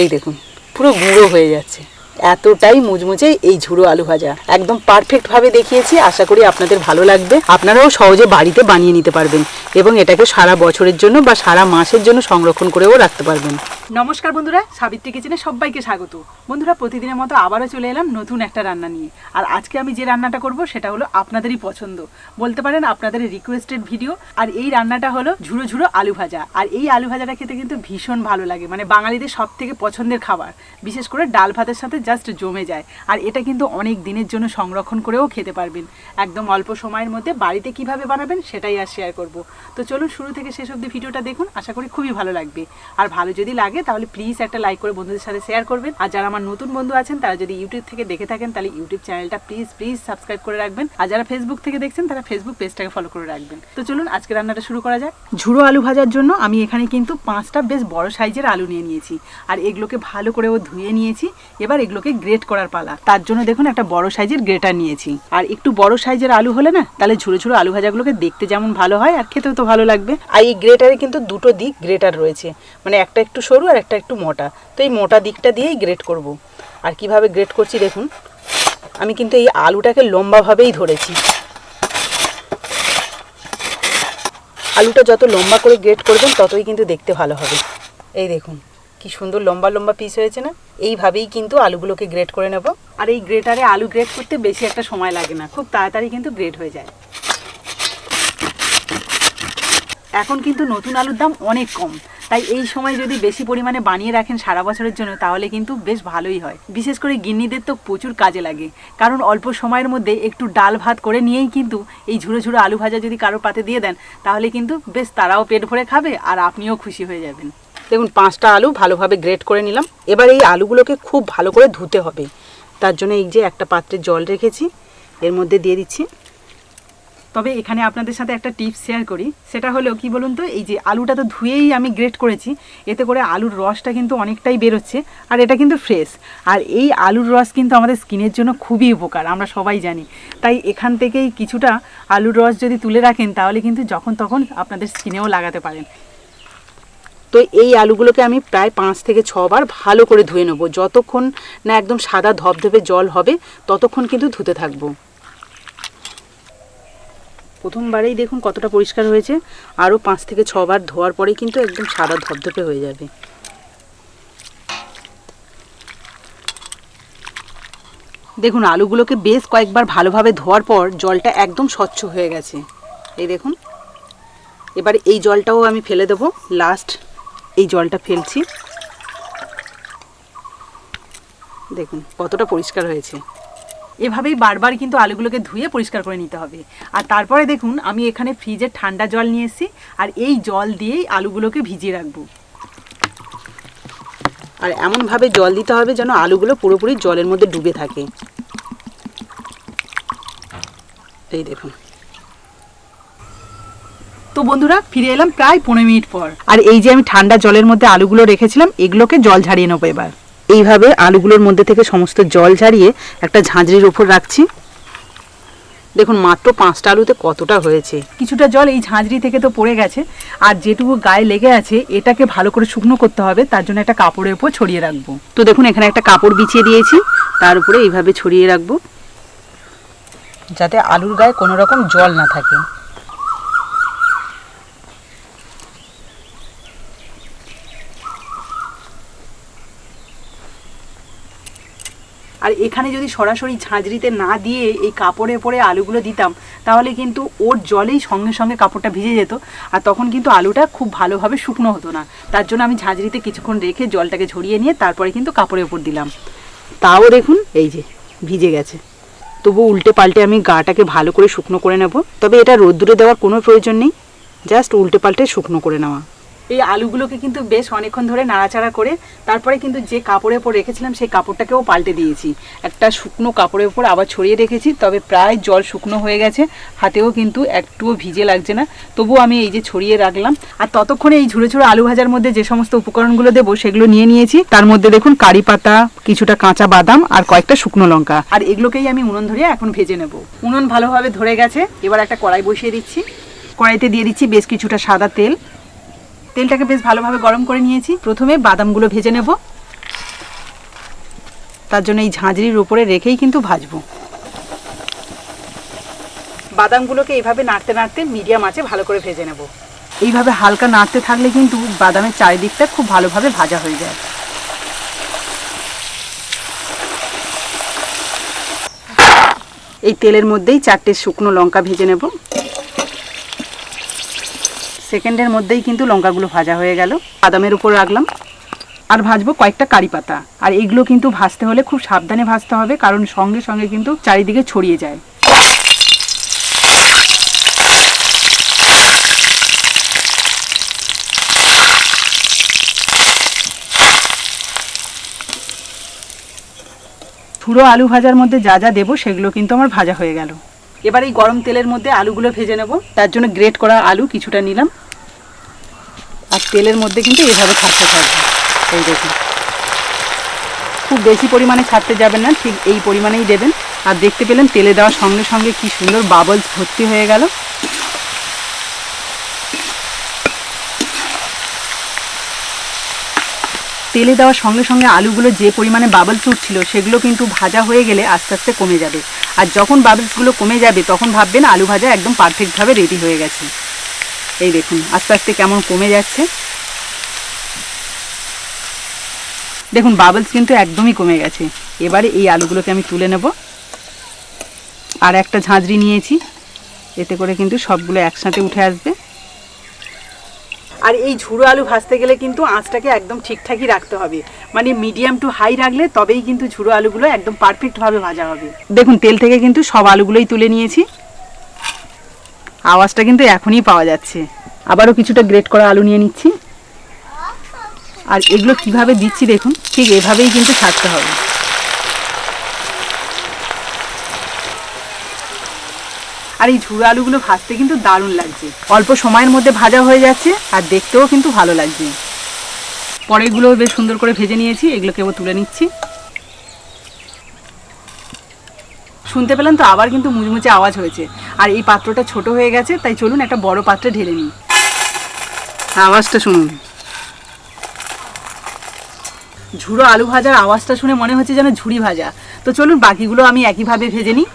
এই দেখুন, পুরো গুঁড়ো হয়ে যাচ্ছে। এতটাই মুচমুচে এই ঝুড়ো আলু ভাজা। একদম পারফেক্টভাবে দেখিয়েছি, আশা করি আপনাদের ভালো লাগবে। আপনারাও সহজে বাড়িতে বানিয়ে নিতে পারবেন এবং এটাকে সারা বছরের জন্য বা সারা মাসের জন্য সংরক্ষণ করেও রাখতে পারবেন। নমস্কার বন্ধুরা, সাবিত্রী কিচেনে সবাইকে স্বাগত। বন্ধুরা, প্রতিদিনের মতো আবারও চলে এলাম নতুন একটা রান্না নিয়ে। আর আজকে আমি যে রান্নাটা করব, সেটা হলো আপনাদেরই পছন্দ। বলতে পারেন আপনাদের রিকোয়েস্টেড ভিডিও আর এই রান্নাটা হলো ঝুড়ো ঝুড়ো আলু ভাজা। আর এই আলু ভাজাটা খেতে কিন্তু ভীষণ ভালো লাগে। মানে বাঙালিদের সব থেকে পছন্দের খাবার। বিশেষ করে ডাল ভাতের সাথে জাস্ট জমে যায়। আর এটা কিন্তু অনেক দিনের জন্য সংরক্ষণ করেও খেতে পারবেন। একদম অল্প সময়ের মধ্যে বাড়িতে কীভাবে বানাবেন, সেটাই আর শেয়ার করব। তো চলুন শুরু থেকে শেষ অবধি ভিডিওটা দেখুন। আশা করি খুবই ভালো লাগবে। আর ভালো যদি লাগে তাহলে প্লিজ একটা লাইক করে বন্ধুদের সাথে শেয়ার করবেন। আর যারা আমার নতুন বন্ধু আছেন, তারা যদি ইউটিউব থেকে দেখে থাকেন, তাহলে ইউটিউব চ্যানেলটা প্লিজ প্লিজ সাবস্ক্রাইব করে রাখবেন। আর যারা ফেসবুক থেকে দেখছেন, তারা ফেসবুক পেজটাকে ফলো করে রাখবেন। তো চলুন, আজকে রান্নাটা শুরু করা যাক। ঝুড়ো আলু ভাজার জন্য আমি এখানে কিন্তু পাঁচটা বেশ বড় সাইজের আলু নিয়ে নিয়েছি। আর এগুলোকে ভালো করে ও ধুয়ে নিয়েছি। এবার এগুলোকে গ্রেট করার পালা। তার জন্য দেখুন, একটা বড় সাইজের গ্রেটার নিয়েছি। আর একটু বড় সাইজের আলু হলে না, তাহলে ঝুড়ো ঝুড়ো আলু ভাজাগুলোকে দেখতে যেমন ভালো হয়, আর খেতেও তো ভালো লাগবে। আর এই গ্রেটারে কিন্তু দুটো দিক গ্রেটার রয়েছে। মানে একটা একটু সরু আর একটা একটু মোটা। তো এই মোটা দিকটা দিয়েই গ্রেট করব। আর কীভাবে গ্রেট করছি দেখুন। আমি কিন্তু এই আলুটাকে লম্বাভাবেই ধরেছি। আলুটা যত লম্বা করে গ্রেট করবেন, ততই কিন্তু দেখতে ভালো হবে। এই দেখুন, কি সুন্দর লম্বা লম্বা পিস হয়েছে না? এইভাবেই কিন্তু আলুগুলোকে গ্রেট করে নেব। আর এই গ্রেটারে আলু গ্রেট করতে বেশি একটা সময় লাগে না। খুব তাড়াতাড়ি কিন্তু গ্রেট হয়ে যায়। এখন কিন্তু নতুন আলুর দাম অনেক কম। তাই এই সময় যদি বেশি পরিমাণে বানিয়ে রাখেন সারা বছরের জন্য, তাহলে কিন্তু বেশ ভালোই হয়। বিশেষ করে গিন্নিদের তো প্রচুর কাজে লাগে। কারণ অল্প সময়ের মধ্যে একটু ডাল ভাত করে নিয়েই কিন্তু এই ঝুড়ো ঝুড়ো আলু ভাজা যদি কারও পাতে দিয়ে দেন, তাহলে কিন্তু বেশ তারাও পেট ভরে খাবে আর আপনিও খুশি হয়ে যাবেন। দেখুন, পাঁচটা আলু ভালোভাবে গ্রেট করে নিলাম। এবার এই আলুগুলোকে খুব ভালো করে ধুতে হবে। তার জন্য এই যে একটা পাত্রে জল রেখেছি, এর মধ্যে দিয়ে দিচ্ছি। তবে এখানে আপনাদের সাথে একটা টিপস শেয়ার করি। সেটা হলো, কি বলুন তো, এই যে আলুটা তো ধুয়েই আমি গ্রেট করেছি, এতে করে আলুর রসটা কিন্তু অনেকটাই বেরোচ্ছে, আর এটা কিন্তু ফ্রেশ। আর এই আলুর রস কিন্তু আমাদের স্কিনের জন্য খুবই উপকার, আমরা সবাই জানি। তাই এখান থেকেই কিছুটা আলুর রস যদি তুলে রাখেন, তাহলে কিন্তু যখন তখন আপনাদের স্কিনেও লাগাতে পারেন। তো এই আলুগুলোকে আমি প্রায় পাঁচ থেকে ছবার ভালো করে ধুয়ে নেব। যতক্ষণ না একদম সাদা ধবধবে জল হবে, ততক্ষণ কিন্তু ধুতে থাকব। প্রথমবারেই দেখুন কতটা পরিষ্কার হয়েছে। আরও পাঁচ থেকে ছবার ধোয়ার পরেই কিন্তু একদম সাদা ধপধপে হয়ে যাবে। দেখুন, আলুগুলোকে বেশ কয়েকবার ভালোভাবে ধোয়ার পর জলটা একদম স্বচ্ছ হয়ে গেছে। এই দেখুন। এবার এই জলটাও আমি ফেলে দেবো। লাস্ট এই জলটা ফেলছি। দেখুন, কতটা পরিষ্কার হয়েছে। এভাবেই বারবার কিন্তু আলুগুলোকে ধুয়ে পরিষ্কার করে নিতে হবে। আর তারপরে দেখুন আমি এখানে ফ্রিজে ঠান্ডা জল নিয়ে এসেছি আর এই জল দিয়েই আলুগুলোকে ভিজিয়ে রাখব। আর এমনভাবে জল দিতে হবে যেন আলুগুলো পুরোপুরি জলের মধ্যে ডুবে থাকে। এই দেখুন। তো বন্ধুরা ফিরে এলাম প্রায় পনেরো মিনিট পর। আর এই যে আমি ঠান্ডা জলের মধ্যে আলুগুলো রেখেছিলাম এগুলোকে জল ঝাড়িয়ে নেব এবার। এইভাবে আলুগুলোর মধ্যে থেকে সমস্ত জল ঝাড়িয়ে একটা ঝাঁঝরির ওপর রাখছি। দেখুন, মাত্র পাঁচটা আলুতে কতটা হয়েছে। কিছুটা জল এই ঝাঁঝরি থেকে তো পড়ে গেছে। আর যেটুকু গায়ে লেগে আছে, এটাকে ভালো করে শুকনো করতে হবে। তার জন্য একটা কাপড়ের উপর ছড়িয়ে রাখব। তো দেখুন, এখানে একটা কাপড় বিছিয়ে দিয়েছি। তার উপরে এইভাবে ছড়িয়ে রাখব। যাতে আলুর গায়ে কোনো রকম জল না থাকে। আর এখানে যদি সরাসরি ঝাঁঝরিতে না দিয়ে এই কাপড়ে পরে আলুগুলো দিতাম, তাহলে কিন্তু ওর জলেই সঙ্গে সঙ্গে কাপড়টা ভিজে যেত আর তখন কিন্তু আলুটা খুব ভালোভাবে শুকনো হতো না। তার জন্য আমি ঝাঁঝরিতে কিছুক্ষণ রেখে জলটাকে ঝরিয়ে নিয়ে তারপরে কিন্তু কাপড়ের ওপর দিলাম। তাও দেখুন, এই যে ভিজে গেছে। তবু উল্টে পাল্টে আমি গাটাকে ভালো করে শুকনো করে নেব, তবে এটা রোদ্দুরে দেওয়ার কোনো প্রয়োজন নেই। জাস্ট উল্টে পাল্টে শুকনো করে নেওয়া। এই আলুগুলোকে কিন্তু বেশ অনেকক্ষণ ধরে নাড়াচাড়া করে তারপরে কিন্তু যে কাপড়ের ওপর রেখেছিলাম সেই কাপড়টাকেও পাল্টে দিয়েছি। একটা শুকনো কাপড়ের উপর আবার ছড়িয়ে রেখেছি, তবে প্রায় জল শুকনো হয়ে গেছে, হাতেও কিন্তু একটুও ভিজে লাগছে না। তবুও আমি এই যে ছড়িয়ে রাখলাম, আর ততক্ষণে এই ঝুড়ো ঝুড়ো আলু ভাজার মধ্যে যে সমস্ত উপকরণগুলো দেবো সেগুলো নিয়ে নিয়েছি। তার মধ্যে দেখুন কারি পাতা, কিছুটা কাঁচা বাদাম আর কয়েকটা শুকনো লঙ্কা। আর এগুলোকেই আমি উনুন ধরিয়ে এখন ভেজে নেব। উনুন ভালোভাবে ধরে গেছে, এবার একটা কড়াই বসিয়ে দিচ্ছি। কড়াইতে দিয়ে দিচ্ছি বেশ কিছুটা সাদা তেল। তেলটাকে বেশ ভালোভাবে গরম করে নিয়েছি। প্রথমে বাদামগুলো ভেজে নেব। তার জন্য এই ঝাঁঝরির উপরে রেখেই কিন্তু ভাজবো। বাদামগুলোকে এইভাবে নাড়তে নাড়তে মিডিয়াম আছে ভালো করে ভেজে নেব। এইভাবে হালকা নাড়তে থাকলে কিন্তু বাদামের চারিদিকটা খুব ভালোভাবে ভাজা হয়ে যায়। এই তেলের মধ্যেই চারটে শুকনো লঙ্কা ভেজে নেব। সেকেন্ডের মধ্যেই কিন্তু লঙ্কাগুলো ভাজা হয়ে গেল। বাদামের উপর রাখলাম। আর ভাজবো কয়েকটা কারি পাতা। আর এগুলো কিন্তু ভাজতে হলে খুব সাবধানে ভাজতে হবে, কারণ সঙ্গে সঙ্গে কিন্তু চারিদিকে ছড়িয়ে যায়। ঝুড়ো আলু ভাজার মধ্যে যা যা দেবো সেগুলো কিন্তু আমার ভাজা হয়ে গেল। এবার এই গরম তেলের মধ্যে আলুগুলো ভেজে নেব। তার জন্য গ্রেট করা আলু কিছুটা নিলাম। আর তেলের মধ্যে কিন্তু এভাবে ছাড়তে থাকবে এই দেখুন। খুব বেশি পরিমাণে ছাড়তে যাবেন না, ঠিক এই পরিমাণেই দেবেন। আর দেখতে পেলেন তেলে দেওয়ার সঙ্গে সঙ্গে কি সুন্দর বাবলস ভর্তি হয়ে গেল। তেলে দেওয়ার সঙ্গে সঙ্গে আলুগুলো যে পরিমাণে বাবলস উঠছিল সেগুলো কিন্তু ভাজা হয়ে গেলে আস্তে আস্তে কমে যাবে। আর যখন বাবলসগুলো কমে যাবে, তখন ভাববেন আলু ভাজা একদম পারফেক্টভাবে রেডি হয়ে গেছে। এই দেখুন, আস্তে আস্তে কেমন কমে যাচ্ছে। দেখুন বাবলস কিন্তু একদমই কমে গেছে। এবারে এই আলুগুলোকে আমি তুলে নেব। আর একটা ঝাঁঝরি নিয়েছি। এতে করে কিন্তু সবগুলো একসাথে উঠে আসবে। আর এই ঝুড়ো আলু ভাজতে গেলে কিন্তু আঁচটাকে একদম ঠিকঠাকই রাখতে হবে। মানে মিডিয়াম টু হাই রাখলে তবেই কিন্তু ঝুড়ো আলুগুলো একদম পারফেক্টভাবে ভাজা হবে। দেখুন, তেল থেকে কিন্তু সব আলুগুলোই তুলে নিয়েছি। আওয়াজটা কিন্তু এখনই পাওয়া যাচ্ছে। আবারও কিছুটা গ্রেট করা আলু নিয়ে নিচ্ছি। আর এগুলো কীভাবে দিচ্ছি দেখুন, ঠিক এভাবেই কিন্তু ছাড়তে হবে। আর এই ঝুড়ো আলুগুলো ভাজতে কিন্তু দারুণ লাগছে। অল্প সময়ের মধ্যে ভাজা হয়ে যাচ্ছে আর দেখতেও কিন্তু ভালো লাগছে। পরেরগুলো বেশ সুন্দর করে ভেজে নিয়েছি, এগুলোকে তুলে নিচ্ছি। শুনতে পেলাম তো আবার কিন্তু মুচমুচে আওয়াজ হয়েছে। আর এই পাত্রটা ছোট হয়ে গেছে, তাই চলুন একটা বড় পাত্রে ঢেলে নিই। আওয়াজটা শুনুন। ঝুড়ো আলু ভাজার আওয়াজটা শুনে মনে হচ্ছে যেন ঝুড়ি ভাজা। তো চলুন বাকিগুলো আমি একইভাবে ভেজে নিই।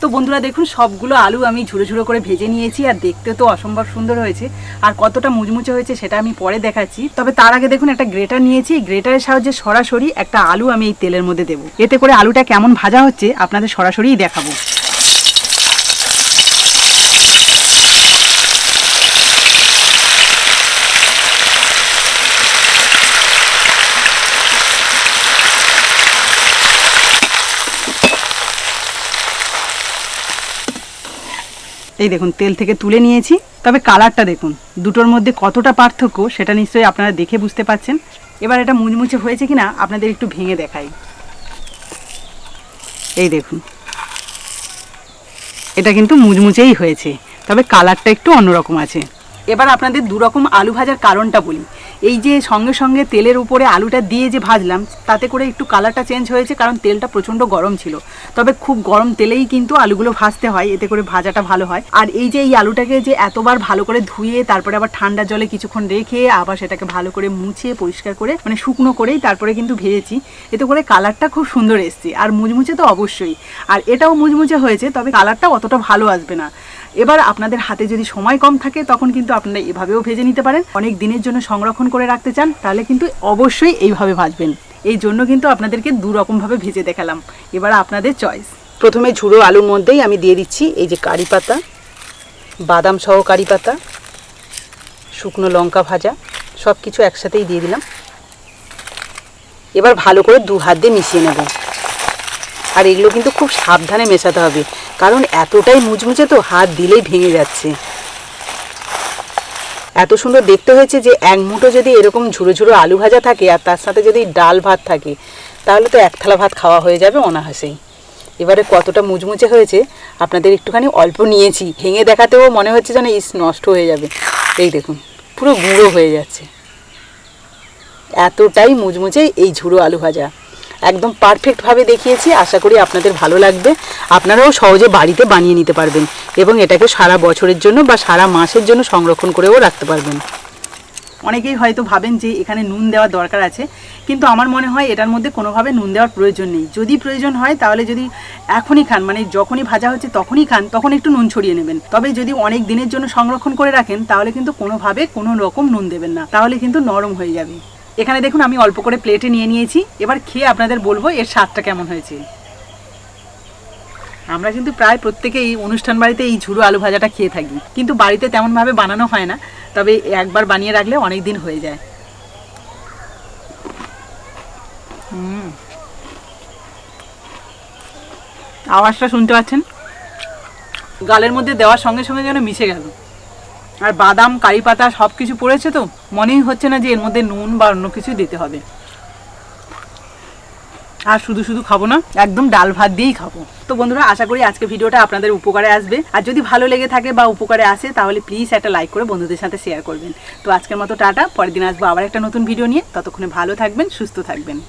তো বন্ধুরা দেখুন, সবগুলো আলু আমি ঝুড়ো ঝুড়ো করে ভেজে নিয়েছি আর দেখতে তো অসম্ভব সুন্দর হয়েছে। আর কতটা মুচমুচে হয়েছে সেটা আমি পরে দেখাচ্ছি। তবে তার আগে দেখুন, একটা গ্রেটার নিয়েছি। গ্রেটারের সাহায্যে সরাসরি একটা আলু আমি এই তেলের মধ্যে দেবো। এতে করে আলুটা কেমন ভাজা হচ্ছে আপনাদের সরাসরিই দেখাবো। এই দেখুন, তেল থেকে তুলে নিয়েছি। তবে কালারটা দেখুন, দুটোর মধ্যে কতটা পার্থক্য সেটা নিশ্চয়ই আপনারা দেখে বুঝতে পাচ্ছেন এবার এটা মুচমুচে হয়েছে কিনা আপনাদের একটু ভেঙে দেখাই। এই দেখুন, এটা কিন্তু মুচমুচেই হয়েছে, তবে কালারটা একটু অন্যরকম আছে। এবার আপনাদের দুরকম আলু ভাজার কারণটা বলি। এই যে সঙ্গে সঙ্গে তেলের উপরে আলুটা দিয়ে যে ভাজলাম, তাতে করে একটু কালারটা চেঞ্জ হয়েছে কারণ তেলটা প্রচণ্ড গরম ছিল। তবে খুব গরম তেলেই কিন্তু আলুগুলো ভাজতে হয়, এতে করে ভাজাটা ভালো হয়। আর এই যে এই আলুটাকে যে এতবার ভালো করে ধুয়ে তারপরে আবার ঠান্ডা জলে কিছুক্ষণ রেখে আবার সেটাকে ভালো করে মুছিয়ে পরিষ্কার করে মানে শুকনো করেই তারপরে কিন্তু ভেজেছি। এতে করে কালারটা খুব সুন্দর এসছে, আর মুচমুচে তো অবশ্যই। আর এটাও মুচমুচে হয়েছে, তবে কালারটা অতটা ভালো আসবে না। এবার আপনাদের হাতে যদি সময় কম থাকে, তখন কিন্তু আপনারা এভাবেও ভেজে নিতে পারেন। অনেক দিনের জন্য সংরক্ষণ করে রাখতে চান, তাহলে কিন্তু অবশ্যই এইভাবে ভাজবেন। এই জন্য কিন্তু আপনাদেরকে দু রকমভাবে ভেজে দেখালাম। এবার আপনাদের চয়েস প্রথমে ঝুড়ো আলুর মধ্যেই আমি দিয়ে দিচ্ছি এই যে কারি পাতা, বাদাম সহ কারি পাতা, শুকনো লঙ্কা ভাজা সব কিছু একসাথেই দিয়ে দিলাম। এবার ভালো করে দু হাত দিয়ে মিশিয়ে নেব। আর এগুলো কিন্তু খুব সাবধানে মেশাতে হবে। কারণ এতটাই মুচমুচে তো হাত দিলেই ভেঙে যাচ্ছে। এত সুন্দর দেখতে হয়েছে যে এক মুঠো যদি এরকম ঝুড়ো ঝুড়ো আলু ভাজা থাকে আর তার সাথে যদি ডাল ভাত থাকে, তাহলে তো এক থালা ভাত খাওয়া হয়ে যাবে অনাহাসেই। এবারে কতটা মুচমুচে হয়েছে, আপনাদের একটুখানি অল্প নিয়েছি। ভেঙে দেখাতেও মনে হচ্ছে যেন ইস, নষ্ট হয়ে যাবে। এই দেখুন, পুরো গুঁড়ো হয়ে যাচ্ছে। এতটাই মুচমুচে এই ঝুড়ো আলু ভাজা। একদম পারফেক্টভাবে দেখিয়েছি। আশা করি আপনাদের ভালো লাগবে। আপনারাও সহজে বাড়িতে বানিয়ে নিতে পারবেন এবং এটাকে সারা বছরের জন্য বা সারা মাসের জন্য সংরক্ষণ করেও রাখতে পারবেন। অনেকেই হয়তো ভাবেন যে এখানে নুন দেওয়ার দরকার আছে, কিন্তু আমার মনে হয় এটার মধ্যে কোনোভাবে নুন দেওয়ার প্রয়োজন নেই। যদি প্রয়োজন হয়, তাহলে যদি এখনই খান মানে যখনই ভাজা হচ্ছে তখনই খান, তখন একটু নুন ছড়িয়ে নেবেন। তবে যদি অনেক দিনের জন্য সংরক্ষণ করে রাখেন, তাহলে কিন্তু কোনোভাবে কোনো রকম নুন দেবেন না। তাহলে কিন্তু নরম হয়ে যাবে। এখানে দেখুন, আমি অল্প করে প্লেটে নিয়ে নিয়েছি। এবার খেয়ে আপনাদের বলব এর স্বাদটা কেমন হয়েছে। আমরা কিন্তু প্রায় প্রত্যেকেই অনুষ্ঠান বাড়িতে এই ঝুড়ো আলু ভাজাটা খেয়ে থাকি। কিন্তু বাড়িতে তেমনভাবে বানানো হয় না, তবে একবার বানিয়ে রাখলে অনেক দিন হয়ে যায়। আওয়াজটা শুনতে পাচ্ছেন? গালের মধ্যে দেওয়ার সঙ্গে সঙ্গে যেন মিশে গেল। আর বাদাম, কারি পাতা সব কিছু পড়েছে তো? মনেই হচ্ছে না যে এর মধ্যে নুন বা অন্য কিছু দিতে হবে। আর শুধু শুধু খাব না, একদম ডাল ভাত দিয়েই খাব। তো বন্ধুরা, আশা করি আজকে ভিডিওটা আপনাদের উপকারে আসবে। আর যদি ভালো লেগে থাকে বা উপকারে আসে, তাহলে প্লিজ একটা লাইক করে বন্ধুদের সাথে শেয়ার করবেন। তো আজকের মতো টাটা, পরের দিন আসব আবার একটা নতুন ভিডিও নিয়ে। ততক্ষণে ভালো থাকবেন, সুস্থ থাকবেন।